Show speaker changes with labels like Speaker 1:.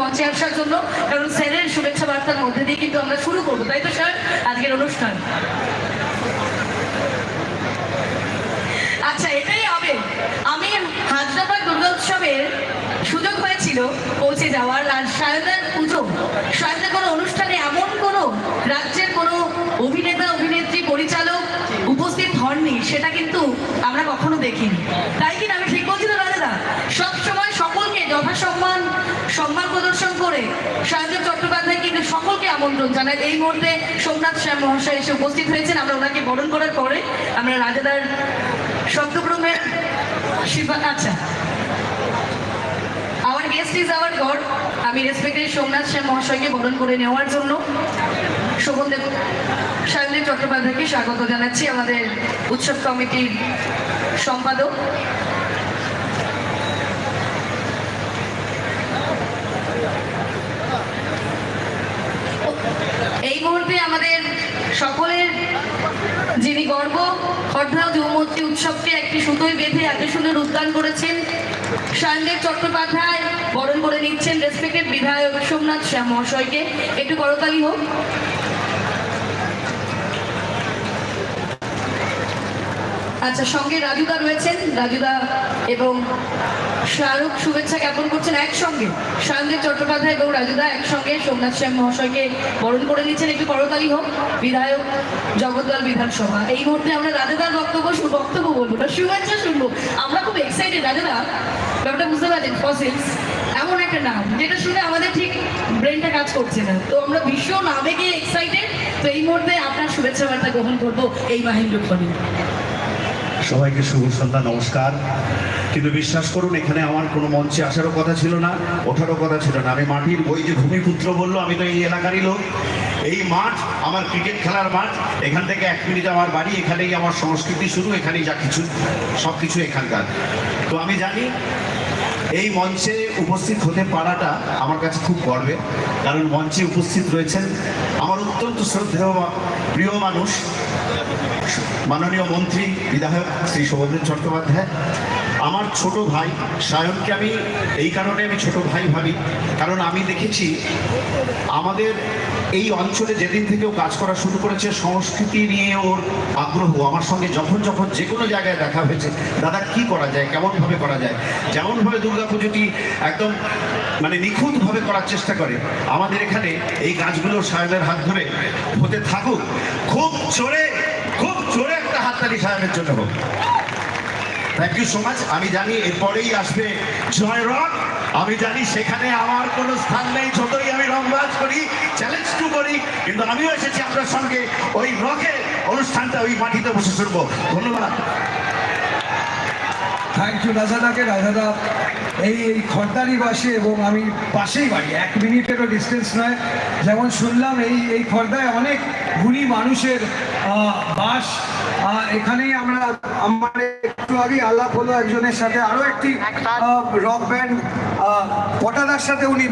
Speaker 1: মঞ্চে আসার জন্য কারণ স্যারের শুভেচ্ছা বার্তার মধ্যে দিয়ে কিন্তু আমরা শুরু করব। তাই তো স্যার? আজকের অনুষ্ঠান। আচ্ছা এটাই হবে। আমি হাজরাবাদ দুর্গা উৎসবের সুযোগ হয়েছিল পৌঁছে যাওয়ার আর সায়দার পুজো। সায়দা কোনো অনুষ্ঠানে এমন কোনো রাজ্যের কোনো অভিনেতা, অভিনেত্রী, পরিচালক উপস্থিত হননি, সেটা কিন্তু আমরা কখনো দেখিনি। তাই কিনা আমি ঠিক বলছি তো রাজাদা সবসময় সকলকে যথাসম্মান সম্মান প্রদর্শন করে সায়দেব চট্টোপাধ্যায় কিন্তু সকলকে আমন্ত্রণ জানায় এই মুহূর্তে সোমনাথ শ্যাম মহাশয় এসে উপস্থিত হয়েছেন। আমরা ওনাকে বরণ করার পরে আমরা রাজাদার শব্দক্রমের শিবা আচ্ছা। আমার গেস্ট ইজ আওয়ার গড আমি রেসপেক্টেড সোমনাথ শ্যাম মহাশয়কে বরণ করে নেওয়ার জন্য শোভনদেব শায়নদেব চট্টোপাধ্যায়কে স্বাগত জানাচ্ছি, আমাদের উৎসব কমিটির সম্পাদক এই মুহূর্তে আমাদের সকলের যিনি গর্ব। খর্ধা যৌমূর্তি উৎসবকে একটি সুতোয় বেঁধে এত সুন্দর উদ্যান করেছেন। সায়নদেব চট্টোপাধ্যায় বরণ করে নিচ্ছেন রেসপেক্টেড বিধায়ক সোমনাথ শ্যাম মহাশয়কে। একটু করতালি হোক। আচ্ছা সঙ্গে রাজুদা রয়েছেন। রাজুদা এবং শাহরুখ, শুভেচ্ছা জ্ঞাপন করছেন একসঙ্গে। সায়নদেব চট্টোপাধ্যায় এবং রাজুদা একসঙ্গে সোমনাথ শ্যাম মহাশয়কে বরণ করে নিচ্ছেন একটু করতালি হোক, বিধায়ক জগদ্দল বিধানসভা। এই মুহূর্তে আমরা রাজুদার বক্তব্য বক্তব্য বলব না, শুভেচ্ছা শুনব। আমরা খুব এক্সাইটেড রাজুদা। ব্যাপারটা বুঝতে পারছেন ফসিলস এমন একটা নাম, যেটা শুনে আমাদের ঠিক ব্রেনটা কাজ করছে না। তো আমরা ভীষণ আবেগে এক্সাইটেড তো এই মুহূর্তে আপনার শুভেচ্ছা বার্তা গ্রহণ করব এই মাহিন্দ্র ফোনে
Speaker 2: সবাইকে শুভ সন্ধ্যা, নমস্কার। কিন্তু বিশ্বাস করুন, এখানে আমার কোনো মঞ্চে আসারও কথা ছিল না, ওঠারও কথা ছিল না। আমি মাটির ওই যে ভূমিপুত্র বলল, আমি তো এই এলাকারই লোক। এই মাঠ, আমার ক্রিকেট খেলার মাঠ, এখান থেকে এক মিনিট আমার বাড়ি, এখানেই আমার সংস্কৃতি শুরু, এখানেই যা কিছু সব কিছু এখানকার। তো আমি জানি এই মঞ্চে উপস্থিত হতে পারাটা আমার কাছে খুব গর্বে কারণ মঞ্চে উপস্থিত রয়েছেন আমার অত্যন্ত শ্রদ্ধেয় প্রিয় মানুষ, মাননীয় মন্ত্রী, বিধায়ক শ্রী শোভনদেব চট্টোপাধ্যায় আমার ছোট ভাই সায়নকে আমি, এই কারণে আমি ছোট ভাই ভাবি। কারণ আমি দেখেছি, আমাদের এই অঞ্চলে যেদিন থেকে ও কাজ করা শুরু করেছে, সংস্কৃতি নিয়ে ওর আগ্রহ, আমার সঙ্গে যখন যখন যে কোনো জায়গায় দেখা হয়েছে, দাদা, কি করা যায়? কেমনভাবে করা যায়? যেমনভাবে দুর্গাপুজোটি একদম মানে নিখুঁতভাবে করার চেষ্টা করে, আমাদের এখানে এই কাজগুলো সায়নের হাত ধরে হতে থাকুক। খুব জোরে খুব জোরে একটা হাততালি সায়নের জন্য হোক। থ্যাংক ইউ সো মাচ আমি জানি এরপরেই আসবে জয় রক আমি জানি সেখানে আমার কোনো স্থান নেই, যতই আমি রংবাজ করি চ্যালেঞ্জ টু করি, কিন্তু আমিও এসেছি আপনার সঙ্গে ওই রকের অনুষ্ঠানটা ওই মাটিতে বসে শুনব। ধন্যবাদ।
Speaker 3: থ্যাংক ইউ রাজাদাকে। রাজাদা, এই এই খর্দারি বাসে এবং আমি পাশেই বাড়ি, এক মিনিটেরও ডিস্টেন্স নয়। যেমন শুনলাম, এই এই খর্দায় অনেক গুণী মানুষের বাস। এখানেই আমরা আমার একটু আগে আলাপ হলো একজনের সাথে। আরও একটি রক ব্যান্ড পটাদার সাথে উনি